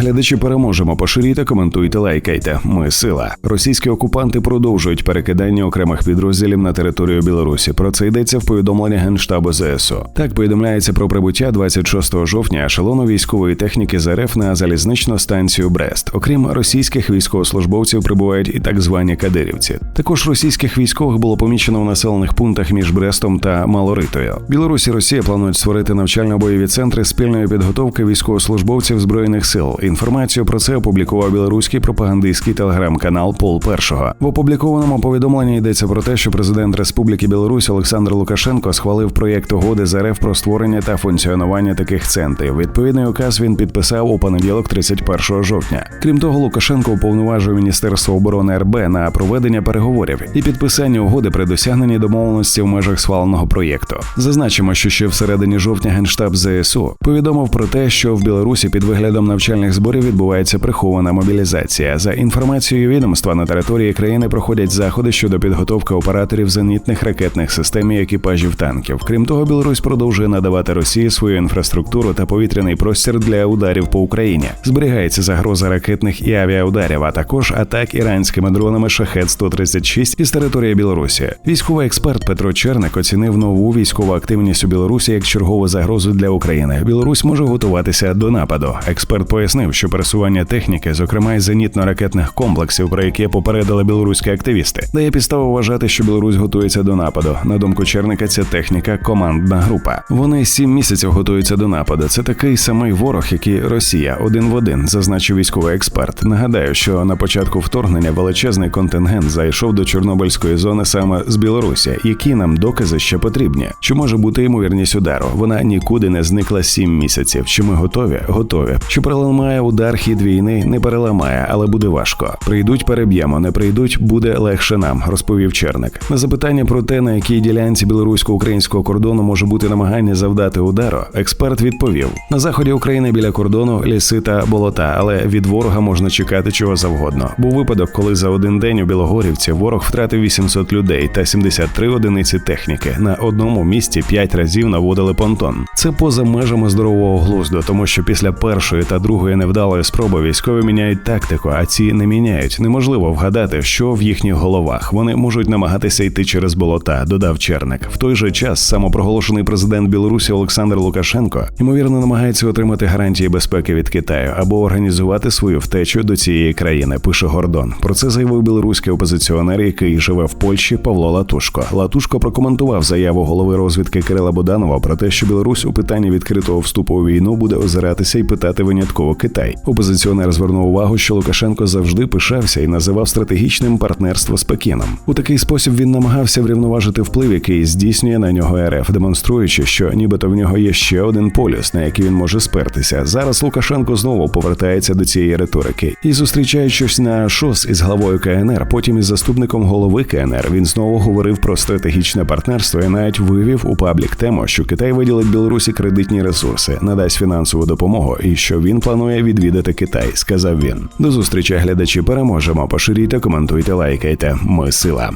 Глядачі переможемо. Поширюйте, коментуйте, лайкайте. Ми сила. Російські окупанти продовжують перекидання окремих підрозділів на територію Білорусі. Про це йдеться в повідомленні генштабу ЗСУ. Так повідомляється про прибуття 26 жовтня ешелону військової техніки з РФ на залізничну станцію Брест. Окрім російських військовослужбовців, прибувають і так звані кадирівці. Також російських військових було помічено в населених пунктах між Брестом та Малоритою. Білорусь і Росія планують створити навчально-бойові центри спільної підготовки військовослужбовців збройних сил. Інформацію про це опублікував білоруський пропагандистський телеграм-канал Пол Першого. В опублікованому повідомленні йдеться про те, що президент Республіки Білорусь Олександр Лукашенко схвалив проєкт угоди з РФ про створення та функціонування таких центрів. Відповідний указ він підписав у понеділок, 31 жовтня. Крім того, Лукашенко уповноважив Міністерство оборони РБ на проведення переговорів і підписання угоди при досягненні домовленості в межах схваленого проєкту. Зазначимо, що ще всередині жовтня генштаб ЗСУ повідомив про те, що в Білорусі під виглядом навчальних зборів відбувається прихована мобілізація. За інформацією відомства на території країни проходять заходи щодо підготовки операторів зенітних ракетних систем і екіпажів танків. Крім того, Білорусь продовжує надавати Росії свою інфраструктуру та повітряний простір для ударів по Україні. Зберігається загроза ракетних і авіаударів, а також атак іранськими дронами шахет 136 із території Білорусі. Військовий експерт Петро Черник оцінив нову військову активність у Білорусі як чергову загрозу для України. Білорусь може готуватися до нападу. Експерт пояснив, що пересування техніки, зокрема й зенітно-ракетних комплексів, про які попередили білоруські активісти, дає підставу вважати, що Білорусь готується до нападу. На думку Черника, ця техніка командна група. Вони сім місяців готуються до нападу. Це такий самий ворог, як і Росія, один в один, зазначив військовий експерт. Нагадаю, що на початку вторгнення величезний контингент зайшов до Чорнобильської зони саме з Білорусі. Які нам докази ще потрібні? Чи може бути ймовірність удару? Вона нікуди не зникла сім місяців. Чи ми готові? Готові. Чи переламає удар хід війни? Не переламає, але буде важко. Прийдуть, переб'ємо. Не прийдуть, буде легше нам, розповів Черник. На запитання про те, на якій ділянці білорусько-українського кордону може бути намагання завдати удару, експерт відповів: на заході України біля кордону ліси та болота, але від ворога можна чекати чого завгодно. Був випадок, коли за один день у Білогорівці ворог втратив 800 людей та 73 одиниці техніки. На одному місці п'ять разів наводили понтон. Це поза межами здорового глузду, тому що після першої та другої невдалої спроби військові міняють тактику, а ці не міняють. Неможливо вгадати, що в їхніх головах. Вони можуть намагатися йти через болота, додав Черник. В той же час самопроголошений президент Білорусі Олександр Лукашенко ймовірно намагається отримати гарантії безпеки від Китаю або організувати свою втечу до цієї країни. Пише Гордон. Про це заявив білоруський опозиціонер, який живе в Польщі Павло Латушко. Латушко прокоментував заяву голови розвідки Кирила Буданова про те, що Білорусь у питанні відкритого вступу у війну буде озиратися і питати винятково Китай. Опозиціонер звернув увагу, що Лукашенко завжди пишався і називав стратегічним партнерство з Пекіном. У такий спосіб він намагався врівноважити вплив, який здійснює на нього РФ, демонструючи, що нібито в нього є ще один полюс, на який він може спертися. Зараз Лукашенко знову повертається до цієї риторики і зустрічаючись на ШОС із главою КНР, потім із заступником голови КНР, він знову говорив про стратегічне партнерство і навіть вивів у паблік тему, що Китай виділить Білорусі кредитні ресурси, надасть фінансову допомогу і що він планує відвідати Китай. Сказав він. До зустрічі глядачі переможемо. Поширюйте, коментуйте, лайкайте. Ми сила.